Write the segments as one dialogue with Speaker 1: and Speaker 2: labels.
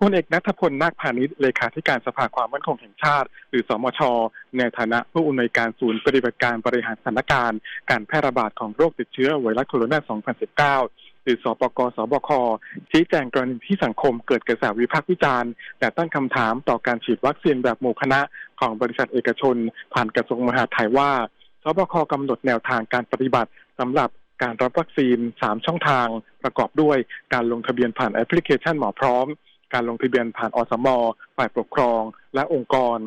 Speaker 1: พลเอกนัทพลนาคพาณิชย์เลขาธิการสภาความมั่นคงแห่งชาติ หรือสมช ในฐานะผู้อำนวยการศูนย์ปฏิบัติการบริหารสถานการณ์ การแพร่ระบาดของโรคติดเชื้อไวรัสโคโรนา 2019 หรือสปกสบค ชี้แจงกรณีที่สังคมเกิดกระแสวิพากษ์วิจารณ์และตั้งคำถามต่อการฉีดวัคซีนแบบหมู่คณะของบริษัทเอกชน ผ่านกระทรวงมหาดไทยว่าสบคกำหนดแนวทางการปฏิบัติสำหรับการรับวัคซีน 3 ช่องทางประกอบด้วยการลงทะเบียนผ่านแอปพลิเคชันหมอพร้อม การลงทะเบียนผ่านอสมฝ่ายปกครอง และองค์กร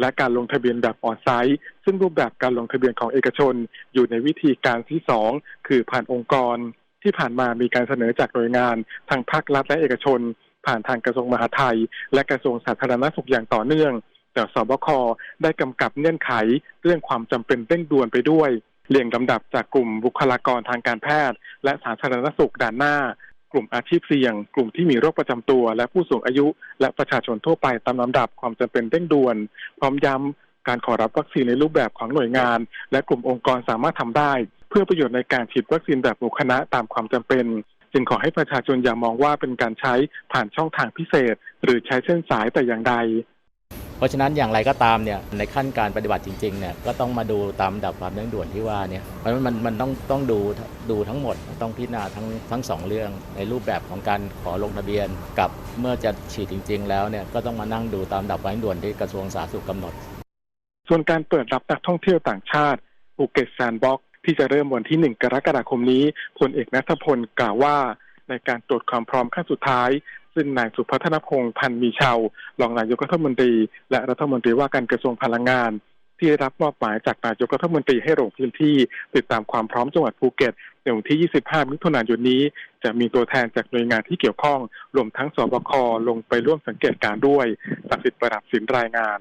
Speaker 1: และการลงทะเบียนแบบออนไซต์ซึ่งรูปแบบการลงทะเบียนของเอกชน อยู่ในวิธีการที่2คือผ่านองค์กร ที่ผ่านมามีการเสนอจากหน่วยงานทางภาครัฐและเอกชน ผ่านทางกระทรวงมหาดไทย และกระทรวงสาธารณสุขอย่างต่อเนื่อง แต่สบคได้กำกับเงื่อนไขเรื่องความจำเป็นเร่งด่วนไปด้วยเรียงลำดับจากกลุ่มบุคลากรทางการแพทย์ และสาธารณสุขด่านหน้า กลุ่มอาชีพเสี่ยง กลุ่มที่มีโรคประจำตัว และผู้สูงอายุและประชาชนทั่วไปตามลำดับความจำเป็นเร่งด่วน พร้อมย้ำการขอรับวัคซีนในรูปแบบของหน่วยงาน และกลุ่มองค์กรสามารถทำได้ เพื่อประโยชน์ในการฉีดวัคซีนแบบหมู่คณะตามความจำเป็น จึงขอให้ประชาชนอย่ามองว่าเป็นการใช้ผ่านช่องทางพิเศษ หรือใช้เส้นสายแต่อย่างใด
Speaker 2: เพราะฉะนั้นอย่างไรก็ตามเนี่ยในขั้นการปฏิบัติจริงๆเนี่ยก็ต้องมาดูตามดับความเร่งด่วนที่ว่าเนี่ยเพราะฉะนั้นมันมันต้องต้องดูดูทั้งหมดต้องพิจารณาทั้งทั้งสองเรื่องในรูปแบบของการขอลงทะเบียน กับเมื่อจะฉีดจริง ๆ แล้วเนี่ยก็ต้องมานั่งดูตามดับความเร่งด่วนที่กระทรวงสาธารณสุขกำหนด
Speaker 1: ส่วนการเปิดรับนักท่องเที่ยวต่างชาติภูเก็ตแซนด์บ็อกที่จะเริ่มวันที่ 1 กรกฎาคมนี้พลเอกนัทพลกล่าวว่า ในการตรวจความพร้อมขั้นสุดท้าย ซึ่งนายสุพัฒนพงศ์พันมีชาวรองนายกรัฐมนตรี และรัฐมนตรีว่าการกระทรวงพลังงาน ที่ได้รับมอบหมายจากนายกรัฐมนตรีให้ลงพื้นที่ ติดตามความพร้อมจังหวัดภูเก็ตในวันที่ 25 มิถุนายนนี้ จะมีตัวแทนจากหน่วยงานที่เกี่ยวข้องรวมทั้งสบคลงไปร่วมสังเกตการด้วยสักดิ์สิทธิ์ประดับสินรายงาน